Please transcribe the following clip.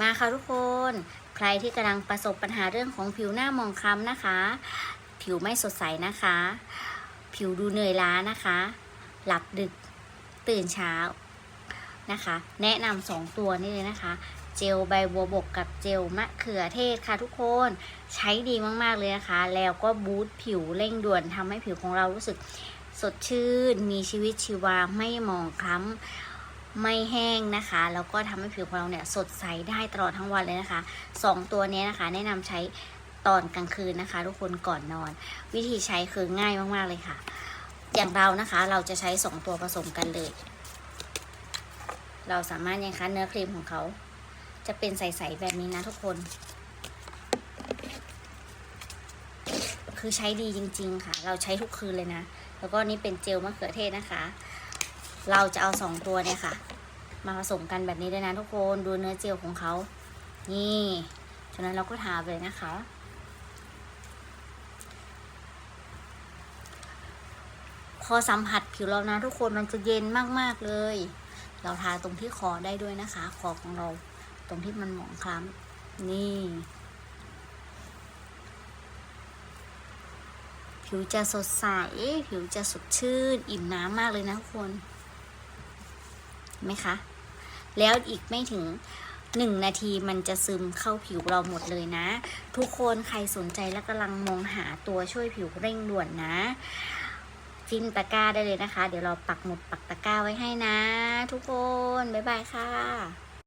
มาค่ะทุกคน ใครที่กำลังประสบปัญหาเรื่องของผิวหน้าหมองคล้ำนะคะ ผิวไม่สดใสนะคะ ผิวดูเหนื่อยล้านะคะ หลับดึกตื่นเช้านะคะ แนะนำสองตัวนี้เลยนะคะ เจลใบบัวบกกับเจลมะเขือเทศค่ะทุกคนใช้ดีมากๆเลยนะคะ แล้วก็บูตผิวเร่งด่วนทำให้ผิวของเรารู้สึกสดชื่น มีชีวิตชีวาไม่หมองคล้ำ ไม่แห้งนะคะ แล้วก็ทำให้ผิวของเราเนี่ยสดใสได้ตลอดทั้งวันเลยนะคะสองตัวนี้นะคะ แนะนำใช้ตอนกลางคืนนะคะ ทุกคนก่อนนอน วิธีใช้คือง่ายมากๆเลยค่ะ อย่างเรานะคะเราจะใช้สองตัวผสมกันเลย เราสามารถยังคะเนื้อครีมของเขา จะเป็นใสๆแบบนี้นะทุกคน คือใช้ดีจริง ๆ ค่ะ เราใช้ทุกคืนเลยนะ แล้วก็นี่เป็นเจลมะเขือเทศนะคะ เราจะเอาสองตัวเนี่ยค่ะ มาผสมกันแบบนี้ด้วยนะทุกคนดูเนื้อเจลของเขา นี่ฉะนั้นเราก็ทาไปเลยนะคะ พอสัมผัสผิวเรานะทุกคนมันจะเย็นมากๆเลย เราทาตรงที่คอได้ด้วยนะคะ คอของเรา ตรงที่มันหมองคล้ำนี่ผิวจะสดใส ผิวจะสดชื่น อิ่มน้ำมากเลยนะทุกคน ไหมคะ แล้วอีกไม่ถึงหนึ่งนาทีมันจะซึมเข้าผิวเราหมดเลยนะ ทุกคนใครสนใจและกำลังมองหาตัวช่วยผิวเร่งด่วนนะจิ้มตะกร้าได้เลยนะคะ เดี๋ยวเราปักหมุดปักตะกร้าไว้ให้นะ ทุกคน บ๊ายบายค่ะ